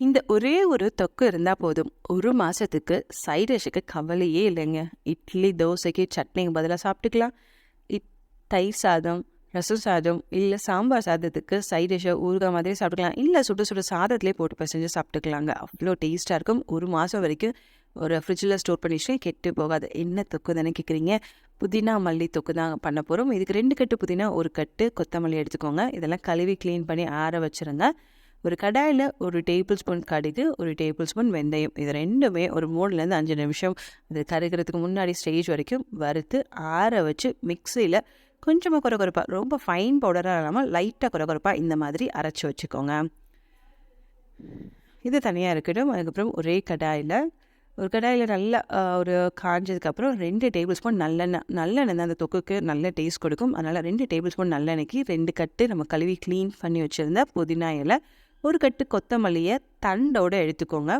இந்த ஒரே ஒரு தொக்கு இருந்தால் போதும். ஒரு மாதத்துக்கு சைட் டிஷ்ஷுக்கு கவலையே இல்லைங்க. இட்லி தோசைக்கு சட்னிக்கு பதிலாக சாப்பிட்டுக்கலாம். இட் தயிர் சாதம் ரசம் சாதம் இல்லை சாம்பார் சாதத்துக்கு சைட் டிஷ்ஷை ஊறுகாய் மாதிரி சாப்பிட்டுக்கலாம். இல்லை சுட்டு சுட்டு சாதத்திலே போட்டு பிசைஞ்சு சாப்பிட்டுக்கலாங்க. அவ்வளோ டேஸ்ட்டாக இருக்கும். ஒரு மாதம் வரைக்கும் ஒரு ஃப்ரிட்ஜில் ஸ்டோர் பண்ணி கெட்டு போகாது. என்ன தொக்கு தானே கேட்குறீங்க புதினா மல்லி தொக்கு தான் பண்ண போகிறோம் இதுக்கு ரெண்டு கட்டு புதினா ஒரு கட்டு கொத்தமல்லி எடுத்துக்கோங்க. இதெல்லாம் கழுவி க்ளீன் பண்ணி ஆற வச்சுருங்க. ஒரு கடாயில் ஒரு டேபிள் ஸ்பூன் கடுகு ஒரு டேபிள் ஸ்பூன் வெந்தயம். இது ரெண்டுமே ஒரு மூணுலேருந்து அஞ்சு நிமிஷம். அது கருகிறதுக்கு முன்னாடி ஸ்டேஜ் வரைக்கும் வறுத்து ஆற வச்சு மிக்சியில் கொஞ்சமாக குறகுறப்பாக ரொம்ப ஃபைன் பவுடராக இல்லாமல் லைட்டாக குறகுறப்பாக இந்த மாதிரி அரைச்சி வச்சுக்கோங்க. இது தனியாக இருக்கட்டும். அதுக்கப்புறம் ஒரே கடாயில் ஒரு கடாயில் நல்லா ஒரு காஞ்சதுக்கப்புறம் ரெண்டு டேபிள் ஸ்பூன் நல்லெண்ணெய் நல்லெண்ணெய் தான் அந்த தொக்குக்கு நல்ல டேஸ்ட் கொடுக்கும். அதனால் ரெண்டு டேபிள் ஸ்பூன் நல்லெண்ணெய்க்கு ரெண்டு கட்டு நம்ம கழுவி க்ளீன் பண்ணி வச்சுருந்த புதினா இலை ஒரு கட்டு கொத்தமல்லியை தண்டோடு எடுத்துக்கோங்க.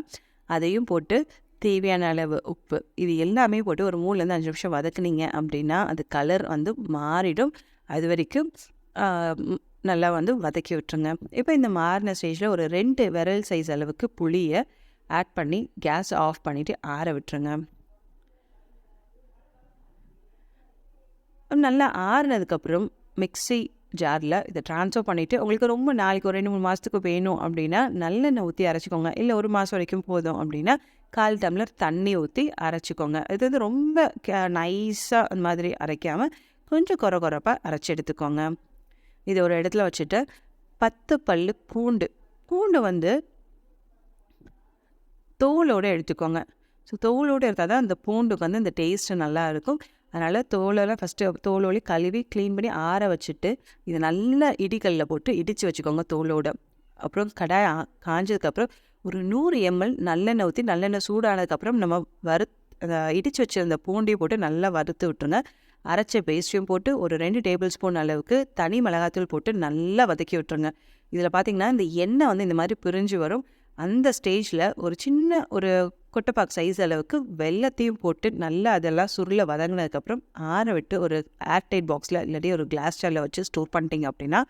அதையும் போட்டு தேவையான அளவு உப்பு இது எல்லாமே போட்டு ஒரு மூணுலேருந்து அஞ்சு நிமிஷம் வதக்குனீங்க அப்படின்னா அது கலர் வந்து மாறிடும். அது வரைக்கும் நல்லா வந்து வதக்கி விட்டுருங்க. இப்போ இந்த மாறின ஸ்டேஜில் ஒரு ரெண்டு விரல் சைஸ் அளவுக்கு புளியை ஆட் பண்ணி கேஸ் ஆஃப் பண்ணிவிட்டு ஆற விட்டுருங்க. நல்லா ஆறுனதுக்கப்புறம் மிக்ஸி ஜாரில் இதை ட்ரான்ஸ்ஃபர் பண்ணிவிட்டு உங்களுக்கு ரொம்ப நாளைக்கு ஒரு ரெண்டு மூணு மாதத்துக்கு வேணும் அப்படின்னா நல்லெண்ணெய் ஊற்றி அரைச்சிக்கோங்க. இல்லை ஒரு மாதம் வரைக்கும் போதும் அப்படின்னா கால் டம்ளர் தண்ணி ஊற்றி அரைச்சிக்கோங்க. இது வந்து ரொம்ப நைஸாக அந்த மாதிரி அரைக்காமல் கொஞ்சம் குறை குறைப்பாக அரைச்சி எடுத்துக்கோங்க. இது ஒரு இடத்துல வச்சுட்டு பத்து பல்லு பூண்டு. பூண்டு வந்து தோலோடு எடுத்துக்கோங்க. ஸோ தோலோடு இருக்காதான் தான் அந்த பூண்டுக்கு வந்து இந்த டேஸ்ட்டு நல்லா இருக்கும். அதனால் தோலெல்லாம் ஃபஸ்ட்டு தோலோலி கழுவி க்ளீன் பண்ணி ஆற வச்சுட்டு இது நல்லா இடிக்கல்லில் போட்டு இடித்து வச்சுக்கோங்க தோலோட. அப்புறம் கடாய் காஞ்சதுக்கப்புறம் ஒரு நூறு எம்எல் நல்லெண்ணெய் ஊற்றி நல்லெண்ணெய் சூடானதுக்கப்புறம் நம்ம வறு இடித்து வச்சிருந்த பூண்டையும் போட்டு நல்லா வறுத்து விட்டுருங்க. அரைச்ச பேஸ்ட்டையும் போட்டு ஒரு ரெண்டு டேபிள் ஸ்பூன் அளவுக்கு தனி மிளகாத்தூள் போட்டு நல்லா வதக்கி விட்டுருங்க. இதில் பார்த்திங்கன்னா இந்த எண்ணெய் வந்து இந்த மாதிரி பிரிஞ்சு வரும். அந்த ஸ்டேஜில் ஒரு சின்ன ஒரு கொட்டைப்பாக்கு சைஸ் அளவுக்கு வெள்ளத்தையும் போட்டு நல்லா அதெல்லாம் சுருளை வதங்கினதுக்கப்புறம் ஆற விட்டு ஒரு ஏர்டைட் பாக்ஸில் இல்லாட்டி ஒரு கிளாஸ் ஜாரில் வச்சு ஸ்டோர் பண்ணிட்டீங்க அப்படின்னா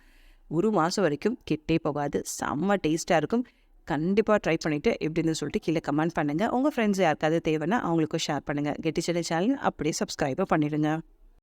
ஒரு மாதம் வரைக்கும் கெட்டே போகாது. செம்ம டேஸ்ட்டாக இருக்கும். கண்டிப்பாக ட்ரை பண்ணிவிட்டு எப்படின்னு சொல்லிட்டு கீழே கமெண்ட் பண்ணுங்கள் உங்கள் ஃப்ரெண்ட்ஸ் யாருக்காவது தேவைன்னா அவங்களுக்கும் ஷேர் பண்ணுங்கள் கெட்டி சென்னை சேனல் அப்படியே சப்ஸ்கிரைபும் பண்ணிடுங்க.